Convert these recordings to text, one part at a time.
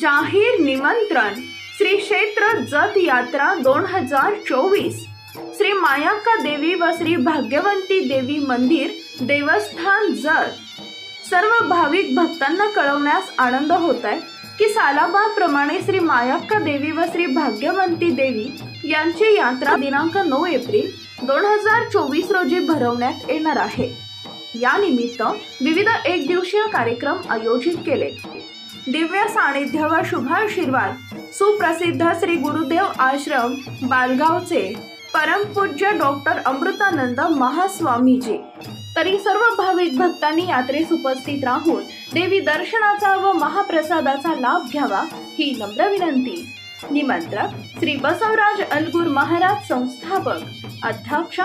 जाहीर निमंत्रण श्री क्षेत्र जत यात्रा दोन हजार चोवीस. श्री मायाक्का देवी व श्री भाग्यवंती देवी मंदिर देवस्थान जत. सर्व भाविक भक्तांना कळवण्यास आनंद होत आहे की सालाबाप्रमाणे श्री मायाक्का देवी व श्री भाग्यवंती देवी यांची यात्रा दिनांक नऊ एप्रिल दोन हजार चोवीस रोजी भरवण्यात येणार आहे. या निमित्त विविध एक दिवसीय कार्यक्रम आयोजित केले. दिव्य सानिध्य व शुभाशीर्वाद सुप्रसिद्ध श्री गुरुदेव आश्रम बालगावचे परमपूज्य डॉक्टर अमृतानंद महास्वामीजी. तरी सर्व भाविक भक्तांनी यात्रेस उपस्थित राहून देवी दर्शनाचा व महाप्रसादाचा लाभ घ्यावा ही नम्र विनंती. निमंत्रक श्री बसवराज अलगुर महाराज संस्थापक. अध्यक्ष.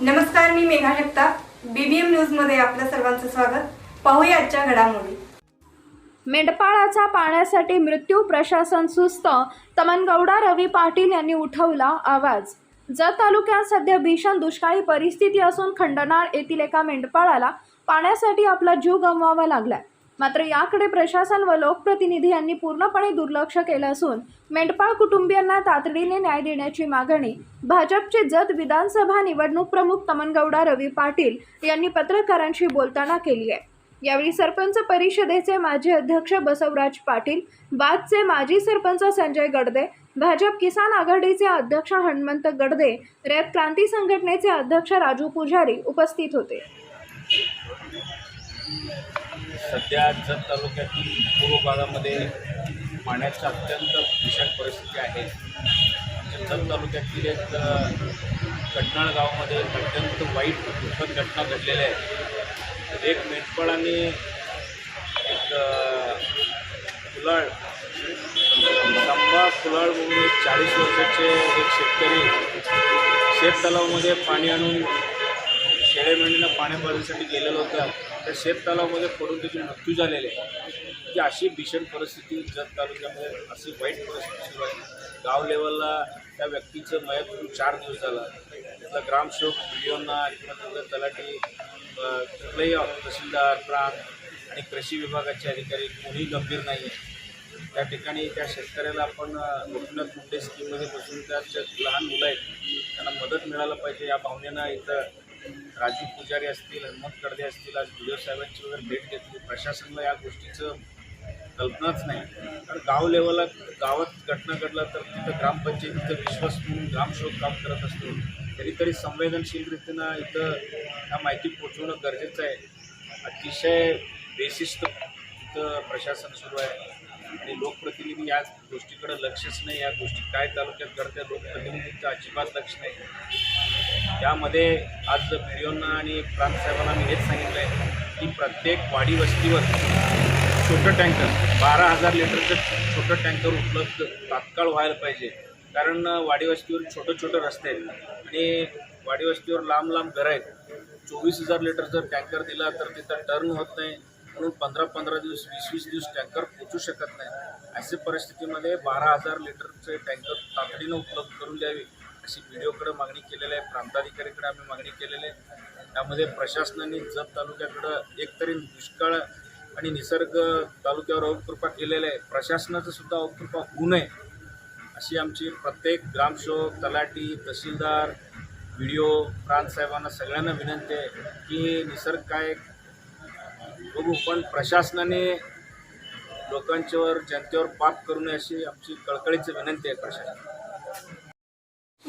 नमस्कार मी मेघा जगताप. बीबीएम न्यूजमध्ये आपलं सर्वांचं स्वागत. पाहूया आजच्या घडामोडी. मेंढपाळाचा पाण्यासाठी मृत्यू प्रशासन सुस्त. तमनगौडा रवी पाटील यांनी उठवला आवाज. जत तालुक्यात सध्या भीषण दुष्काळी परिस्थिती असून खंडनाळ येथील एका मेंढपाळाला पाण्यासाठी आपला जीव गमवावा लागलाय. मात्र याकडे प्रशासन व लोकप्रतिनिधी यांनी पूर्णपणे दुर्लक्ष केलं असून मेंढपाळ कुटुंबियांना तातडीने न्याय देण्याची मागणी. भाजपचे जत विधानसभा निवडणूक प्रमुख तमनगौडा रवी पाटील यांनी पत्रकारांशी बोलताना केली आहे. यावेळी सरपंच परिषदेचे माजी अध्यक्ष बसवराज पाटील बादचे माजी सरपंच संजय गडदे भाजप किसान आघाडीचे अध्यक्ष हनुमंत गडदे रयत क्रांती संघटनेचे अध्यक्ष राजू पुजारी उपस्थित होते. सध्या जत तालुक्यातील पूर्व भागामध्ये पाण्याची अत्यंत भीषण परिस्थिती आहे. जत तालुक्यातील एक कटनाळ गावामध्ये अत्यंत वाईट दुःखद घटना घडलेल्या आहेत एक मेंढपाळाने एक फुलाळ कुलाळ संभा कुलाळ म्हणून एक चाळीस वर्षाचे एक शेतकरी शेततलावामध्ये पाणी आणून शेळे मेंढीनं पाण्या गेलेलं होतं. त्या शेततलावामध्ये पडून त्याचे मृत्यू झालेले आहे. की अशी भीषण परिस्थिती जत तालुक्यामध्ये अशी वाईट परिस्थिती सुरू आहे. गाव लेवलला त्या व्यक्तीचं मयत होऊन चार दिवस झाला. त्यातला ग्रामसेवक व्हिडिओना किंवा त्यातलं तलाठी कुठलंही तहसीलदार प्रांत आणि कृषी विभागाचे अधिकारी कोणीही गंभीर नाही आहे त्या ठिकाणी त्या शेतकऱ्याला आपण गोपीनाथ मुंडे स्कीममध्ये बसून त्या लहान मुलं आहेत त्यांना मदत मिळायला पाहिजे या भावनेनं इथं राजू पुजारी असतील हनुमंत कडदे असतील आज व्हिडिओ साहेबांची वगैरे भेट घेतली. प्रशासनाला या गोष्टीचं कल्पनाच नाही. कारण गाव लेवलला गावात घटना घडला तर तिथं ग्रामपंचायतीचं विश्वास म्हणून ग्रामसेवक काम करत असतो. तरी तरी संवेदनशील इथं ह्या माहिती पोचवणं गरजेचं आहे. अतिशय बेशिस्त इथं प्रशासन सुरू आहे. आणि लोकप्रतिनिधी या गोष्टीकडे लक्षच नाही. या गोष्टी काय तालुक्यात घडत्या लोकप्रतिनिधींचं अजिबात लक्ष नाही. त्यामध्ये आज व्हिडिओना आणि प्रांतसाहेबांना मी हेच सांगितलं आहे की प्रत्येक वाडी वस्तीवर छोटं टँकर बारा हजार लिटरचं छोटं टँकर उपलब्ध तात्काळ व्हायला पाहिजे. कारण वाडी वस्तीवर छोटं छोटं रस्ते आहेत. आणि वाडी वस्तीवर लांब लांब घरं आहेत. चोवीस हजार लिटर जर टँकर दिला तर तिथं टर्न होत नाही. म्हणून पंधरा पंधरा दिवस वीस वीस दिवस टँकर पोचू शकत नाही. अशा परिस्थितीमध्ये बारा हजार लिटरचे टँकर तातडीनं उपलब्ध करून द्यावी. अशी व्हिडिओकडे मागणी केलेली आहे प्रांताधिकारीकडे आम्ही मागणी केलेली आहे. त्यामध्ये प्रशासनाने जत तालुक्याकडं एकतरी दुष्काळ आणि निसर्ग तालुक्यावर अवकृपा केलेला आहे. प्रशासनाचं सुद्धा अवकृपा होऊ नये अशी आमची प्रत्येक ग्रामसेवक तलाठी तहसीलदार व्हिडिओ प्रांतसाहेबांना सगळ्यांना विनंती आहे की निसर्ग काय बघू पण प्रशासनाने लोकांच्यावर जनतेवर पाप करू नये अशी आमची कळकळीची विनंती आहे प्रशासन